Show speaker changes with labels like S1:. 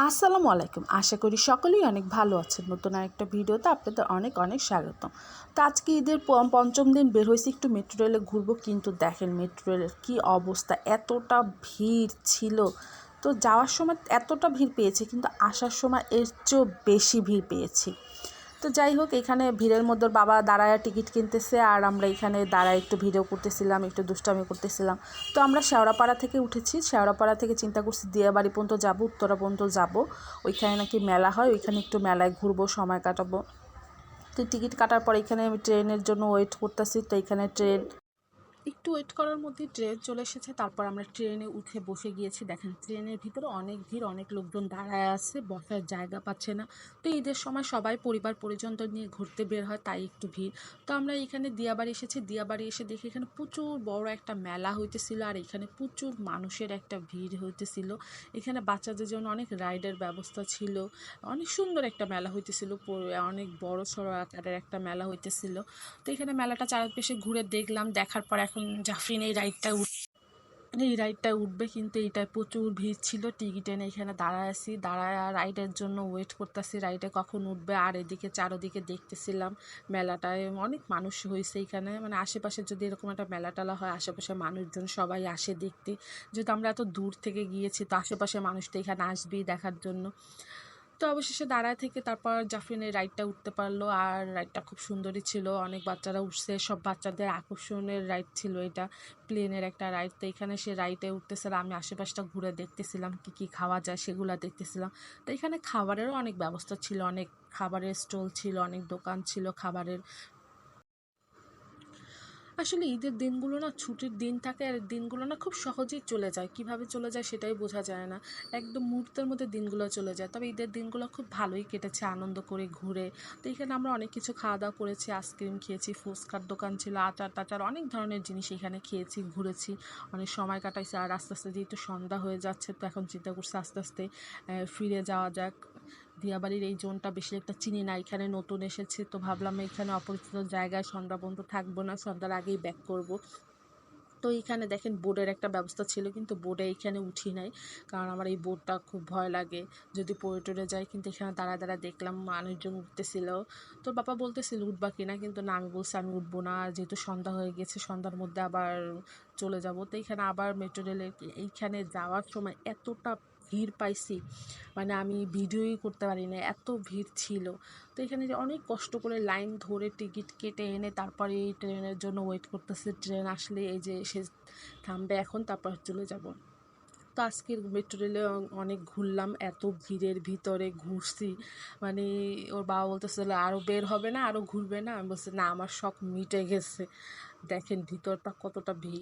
S1: আসসালামু আলাইকুম। আশা করি সকলেই অনেক ভালো আছেন। নতুন আরেকটা ভিডিওতে আপনাদের অনেক অনেক স্বাগত তো আজকে ঈদের পঞ্চম দিন বের হয়েছি একটু মেট্রো রেলে ঘুরবো, কিন্তু দেখেন মেট্রো রেলের কী অবস্থা, এতটা ভিড় ছিল। তো যাওয়ার সময় এতটা ভিড় পেয়েছি, কিন্তু আসার সময় এর চেয়েও বেশি ভিড় পেয়েছি। তো যাই হোক, এখানে ভিড়ের মধ্যে বাবা দাঁড়ায় টিকিট কিনতেছে আর আমরা এখানে দাঁড়ায় একটু ভিডিও করতেছিলাম, একটু দুষ্টামি করতেছিলাম। তো আমরা শেওড়াপাড়া থেকে উঠেছি, শেওড়াপাড়া থেকে চিন্তা করছি দিয়াবাড়ি পর্যন্ত যাব, উত্তরা পর্যন্ত যাব। ওইখানে নাকি মেলা হয়, ওইখানে একটু মেলায় ঘুরবো, সময় কাটাবো। তো টিকিট কাটার পর এখানে আমি ট্রেনের জন্য ওয়েট করতেছি, তো এখানে ট্রেন একটু ওয়েট করার মধ্যে ট্রেন চলে এসেছে। তারপর আমরা ট্রেনে উঠে বসে গিয়েছি। দেখেন ট্রেনের ভিতরে অনেক ভিড়, অনেক লোকজন দাঁড়ায় আছে, বসার জায়গা পাচ্ছে না। তো ঈদের সময় সবাই পরিবার পরিজনদের নিয়ে ঘুরতে বের হয়, তাই একটু ভিড়। তো আমরা এখানে দিয়াবাড়ি এসেছি। দিয়াবাড়ি এসে দেখি এখানে প্রচুর বড় একটা মেলা হইতেছিল আর এখানে প্রচুর মানুষের একটা ভিড় হইতেছিল। এখানে বাচ্চাদের জন্য অনেক রাইডের ব্যবস্থা ছিল। অনেক সুন্দর একটা মেলা হইতেছিল। অনেক বড় সড়ো আকারের একটা মেলা হইতেছিল। তো এখানে মেলাটা চারপাশে ঘুরে দেখলাম। দেখার পর এখন জাফরিন এই রাইডটা উঠ এই রাইডটা উঠবে কিন্তু এইটায় প্রচুর ভিড় ছিল। টিকিট এখানে দাঁড়ায় আছি। দাঁড়ায় রাইডের জন্য ওয়েট করতেছি। রাইডে কখন উঠবে? আর এদিকে চারোদিকে দেখতেছিলাম মেলাটায়। অনেক মানুষ হয়েছে এখানে। মানে আশেপাশে যদি এরকম একটা মেলা টেলা হয় আশেপাশে মানুষজন সবাই আসে দেখতে। যেহেতু আমরা এত দূর থেকে গিয়েছি, তো আশেপাশে মানুষ তো এখানে আসবেই দেখার জন্য। তো অবশেষে দাঁড়ায় থেকে তারপর জাফরিনের রাইডটা উঠতে পারল। আর রাইডটা খুব সুন্দরই ছিল। অনেক বাচ্চারা উঠছে। সব বাচ্চাদের আকর্ষণের রাইড ছিল এটা। প্লেনের একটা রাইড তো এখানে সে রাইডে উঠতেছিল আমি আশেপাশটা ঘুরে দেখতেছিলাম কি কি খাওয়া যায় সেগুলো দেখতেছিলাম। তো এখানে খাবারেরও অনেক ব্যবস্থা ছিল। অনেক খাবারের স্টল ছিল, অনেক দোকান ছিল খাবারের। আসলে ঈদের দিনগুলো না, ছুটির দিন থাকে আর দিনগুলো না খুব সহজেই চলে যায়। কীভাবে চলে যায় সেটাই বোঝা যায় না। একদম মুহূর্তের মধ্যে দিনগুলো চলে যায়। তবে ঈদের দিনগুলো খুব ভালোই কেটেছে, আনন্দ করে ঘুরে। তো এখানে আমরা অনেক কিছু খাওয়া দাওয়া করেছি, আইসক্রিম খেয়েছি, ফুচকার দোকান ছিল, আচার টাচার, অনেক ধরনের জিনিস এখানে খেয়েছি, ঘুরেছি। অনেক সময় কাটাইছি আর আস্তে আস্তে যেহেতু সন্ধ্যা হয়ে যাচ্ছে, তো এখন চিন্তা করছি আস্তে আস্তে ফিরে যাওয়া যাক। দিয়াবাড়ির এই জোনটা বেশি একটা চিনি না, এখানে নতুন এসেছে। তো ভাবলাম এখানে অপরিচিত জায়গায় সন্ধ্যা পর্যন্ত থাকব না, সন্ধ্যার আগেই ব্যাক করব। তো এইখানে দেখেন বোর্ডের একটা ব্যবস্থা ছিল, কিন্তু বোর্ডে এখানে উঠি নাই, কারণ আমার এই বোর্ডটা খুব ভয় লাগে। যদি পড়ে টরে যায় কিন্তু এখানে দাঁড়া দাঁড়া দেখলাম মানুষজন উঠতেছিল। তো বাবা বলতেছিল, উঠবা কিনা কিন্তু না, আমি বলছি, আমি উঠবো না, যেহেতু সন্ধ্যা হয়ে গেছে, সন্ধ্যার মধ্যে আবার চলে যাব। তো এখানে আবার মেট্রো রেলের এইখানে যাওয়ার সময় এতটা ভিড় পাইছি। মানে আমি ভিডিওই করতে পারি না এত ভিড় ছিল। তো এখানে যে অনেক কষ্ট করে লাইন ধরে টিকিট কেটে এনে তারপরে এই ট্রেনের জন্য ওয়েট করতেছে, ট্রেন আসলে এই যে সে থামবে এখন, তারপর চলে যাব। তো আজকের মেট্রো রেলে অনেক ঘুরলাম, এত ভিড়ের ভিতরে ঘুরছি। মানে ওর বাবা বলতেছিল আরও বের হবে না আরও ঘুরবে না? আমি বলছি, না, আমার শখ মিটে গেছে। দেখেন ভিতরটা কতটা ভিড়